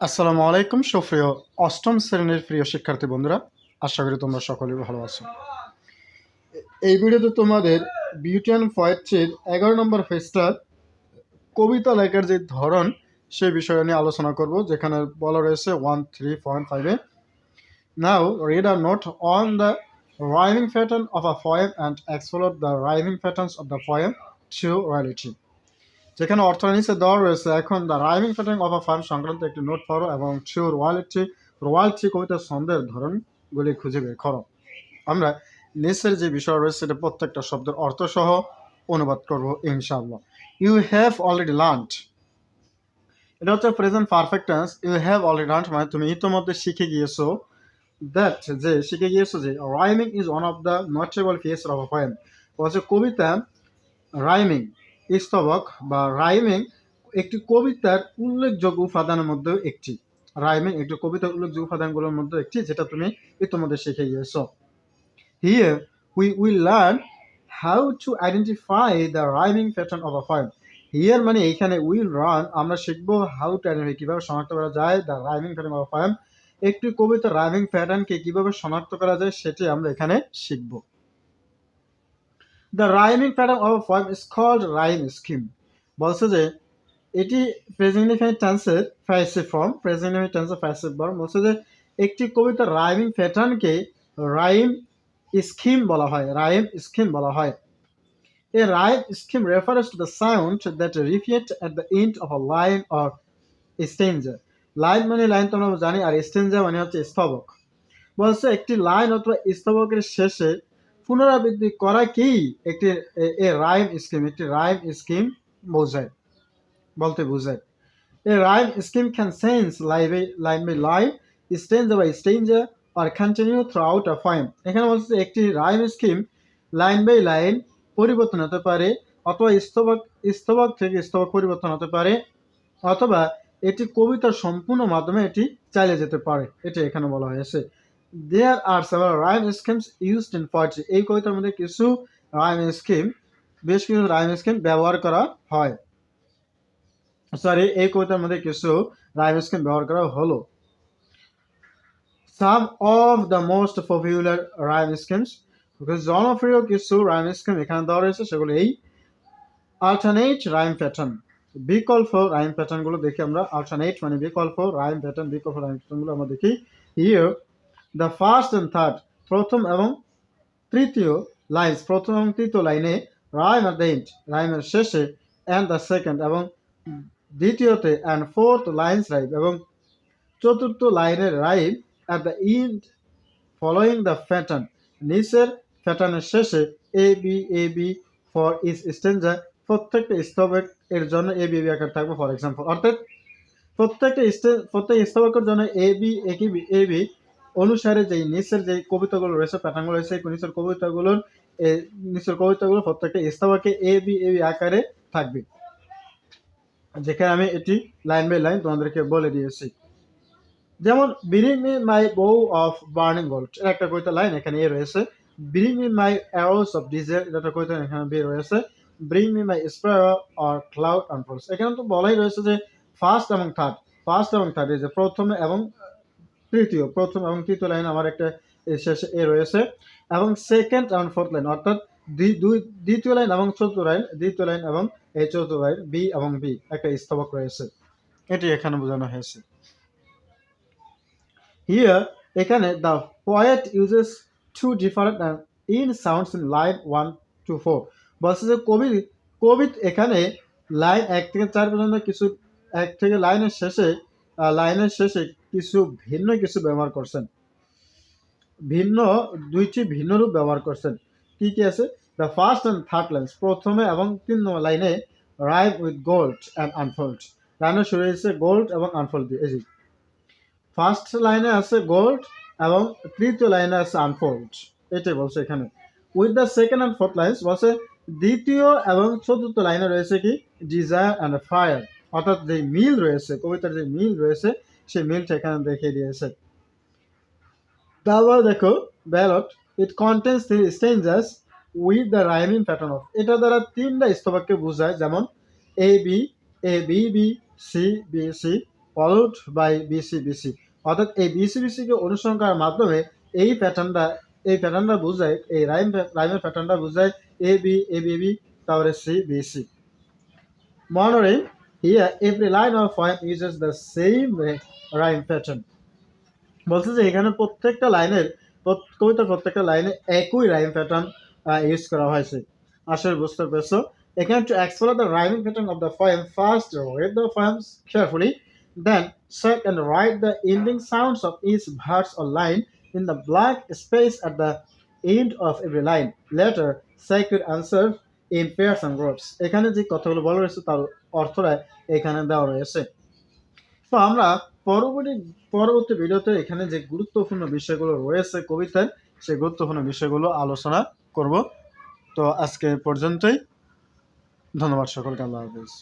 আসসালামু আলাইকুম, সুপ্রিয় অষ্টম শ্রেণির প্রিয় শিক্ষার্থী বন্ধুরা। আশা করি তোমরা সকলেই ভালো আছো। এই ভিডিওতে তোমাদের বিউটি অ্যান্ড পয়েট্রির এগারো নম্বর ফেস্টার কবিতা লেখার যে ধরন, সে বিষয়ে নিয়ে আলোচনা করব, যেখানে বলা রয়েছে ওয়ান থ্রি পয়েন্ট ফাইভে now read a note on the rhyming pattern of a poem and explore the rhyming patterns of the poem to reality যেখানে অর্থ নিচে দেওয়া রয়েছে, এখন the rhyming pattern of a form সংক্রান্ত একটি নোট পড়ো এবং টু রয়্যালিটি রয়্যালিটি কবিতার ছন্দের ধরনগুলি খুঁজে বের করো। আমরা নিচের যে বিষয় রয়েছে, সেটা প্রত্যেকটা শব্দের অর্থ সহ অনুবাদ করব ইনশাআল্লাহ। ইউ হ্যাভ অলরেডি লার্নড এটা হচ্ছে present perfect you have already learned মানে তুমি ইতোমধ্যে শিখে গিয়েছো দ্যাট যে, শিখে গিয়েছো যে rhyming is one of the notable feature of a poem বলছে কবিতা রাইমিং স্তবক বা রাইমিং একটি কবিতার উল্লেখযোগ্য উপাদানের মধ্যে একটি। রাইমিং একটি কবিতার উল্লেখযোগ্য উপাদানগুলোর মধ্যে একটি যেটা তুমি ইতিমধ্যে শিখে গিয়েছো। Here we will learn how to identify the rhyming pattern of a here মানে এইখানে উইল রান আমরা শিখব হাউ টু আইডেন্টিফাই কীভাবে শনাক্ত করা যায় the rhyming pattern of a একটি কবিতার রাইমিং প্যাটার্নকে কীভাবে শনাক্ত করা যায় সেটি আমরা এখানে শিখব। The rhyming pattern of form is called rhyme scheme বলছে যে, এটি প্রেজেন্টিফাইড টেন্সের ফ্যাসিভ ফর্ম প্রেজেন্টিফাইড টেন্সের ফ্যাসিভ ফর্ম বলছে যে, একটি কবিতার রাইমিং প্যাটার্নকে রাইম স্কিম বলা হয় রাইম স্কিম বলা হয়। A rhyme scheme reference to the sound that repeat at the end of a line or stanza line মানে লাইন তো আমরা জানি, আর স্টেঞ্জার মানে হচ্ছে স্তবক। বলছে, একটি লাইন অথবা স্তবকের শেষে পুনরাবৃত্তি করাকেই একটি এ রাইম স্কিম, একটি রাইম স্কিম বোঝায়, বলতে বোঝায়। A rhyme scheme can sense live line by line stanza by stanza or continue throughout a poem এখানে বলছে একটি rhyme scheme line by line পরিবর্তন হতে পারে অথবা স্তবক স্তবক থেকে স্তবক পরিবর্তন হতে পারে অথবা এটি কবিতার সম্পূর্ণ মাধ্যমে এটি চালিয়ে যেতে পারে। এটি এখানে বলা হয়েছে। There are several rhyme schemes used in poetry এই কবিতার মধ্যে কিছু রাইম স্কিম বেশ কিছু রাইম স্কিম ব্যবহার করা হয়। সরি এই কবিতার মধ্যে কিছু রাইম স্কিম ব্যবহার করা হলো। Some of the most popular rhyme schemes জনপ্রিয় কিছু রাইম স্কিম এখানে দেওয়া রয়েছে, সেগুলো এই আল্টারনেট রাইম প্যাটার্ন বিকল্প রাইম প্যাটার্নগুলো দেখি আমরা। আল্টারনেট মানে বিকল্প রাইম প্যাটার্ন বিকল্প রাইম প্যাটার্নগুলো আমরা দেখি। Here the first and third প্রথম এবং তৃতীয় লাইন্স প্রথম এবং তৃতীয় লাইনে রাইম অ্যাট দ্য এন্ড রাইমের শেষে অ্যান্ড দ্য সেকেন্ড এবং দ্বিতীয়তে অ্যান্ড ফোর্থ লাইন্স রাইম এবং চতুর্থ লাইনের rhyme at the end following the pattern নিচের প্যাটার্নের শেষে A B A B for each stanza প্রত্যেকটা স্তবক এর জন্য এ বি এ বি আকার থাকবে ফর এক্সাম্পল অর্থাৎ প্রত্যেকটা প্রত্যেক স্তবকের জন্য এ বি একই এ বি অনুসারে যেই নিচের যে কবিতাগুলো রয়েছে প্যাটার্নগুলো রয়েছে নিচের কবিতাগুলোর নিচের কবিতাগুলো প্রত্যেকটা স্তবকে এ, বি এ, বি আকারে থাকবে। যেখানে আমি এটি লাইন বাই লাইন তোমাদেরকে বলে দিয়েছি। যেমন ব্রিং মি মাই বউ অফ বার্নিং গোল্ড এটা একটা কবিতা লাইন এখানে এ রয়েছে। Bring me my arrows of desire একটা কবিতা এখানে বি রয়েছে। Bring me my spear or cloud unfold এখানে তো বলাই রয়েছে যে, ফার্স্ট এবং থার্ড ফার্স্ট এবং থার্ড যে প্রথমে এবং তৃতীয়, প্রথম এবং তৃতীয় লাইন আমার একটা শেষে এ রয়েছে। এবং সেকেন্ড এবং ফোর্থ লাইন অর্থাৎ দ্বিতীয় লাইন এবং চতুর্থ লাইন দ্বিতীয় লাইন এবং এই চতুর্থ লাইন বি এবং বি একটা স্তবক রয়েছে। এটি এখানে বোঝানো হয়েছে। হিয়ার এখানে the poet uses two different end sounds in line one two four বলছে যে কবি কবি এখানে লাইন এক থেকে চার পর্যন্ত কিছু, এক থেকে লাইনের শেষে লাইনের শেষে কিছু ভিন্ন কিছু ব্যবহার করছেন। ভিন্ন, দুইটি ভিন্ন রূপ ব্যবহার করছেন। কি কি আছে? The first and third line প্রথমে এবং তিন নম্বর লাইনে rhyme with gold and unfold লাইনে শুরু হয়েছে গোল্ড এবং আনফোল্ড দিয়ে, এই ফার্স্ট লাইনে আছে গোল্ড এবং তৃতীয় লাইনে আছে আনফোল্ড এটাই বলছে এখানে। With the second and fourth lines বলছে দ্বিতীয় এবং চতুর্থ লাইনে রয়েছে কি? ডিজায়ার অ্যান্ড ফায়ার অর্থাৎ যে মিল রয়েছে, কবিতার যে মিল রয়েছে সেই মিলটা এখানে দেখিয়ে দিয়েছে। তারপর দেখো ballad it contains three stanzas with the rhyming pattern of এটা দ্বারা তিনটা স্তবককে বোঝায়, যেমন A B A B B C B C followed by BC BC অর্থাৎ এই বিসি বিসিকে অনুসরণ করার মাধ্যমে এই প্যাটার্নটা এই প্যাটার্নটা বোঝায়, এই রাইম রাইমের প্যাটার্নটা বোঝায় A B A B B তারপরে সি বি সি মনোরে here every line of poem uses the same rhyme pattern বলছে যে এখানে প্রত্যেকটা লাইনের কবিতার প্রত্যেকটা লাইনে একই রাইম প্যাটার্ন ইউজ করা হয়েছে আসলে বুঝতে পেরেছো এখানে to explore the rhyming pattern of the poem first read the poems carefully then check and write the ending sounds of each verse or line in the blank space at the end of every line later check your answer in and groups এখানে যে কথাগুলো বলা রয়েছে তার অর্থটা এখানে দেওয়া রয়েছে। তো আমরা পরবর্তী পরবর্তী ভিডিওতে এখানে যে গুরুত্বপূর্ণ বিষয়গুলো রয়েছে কবিতায়, সেই গুরুত্বপূর্ণ বিষয়গুলো আলোচনা করব। তো আজকে পর্যন্তই। ধন্যবাদ সকলকে, আল্লাহ হাফিজ।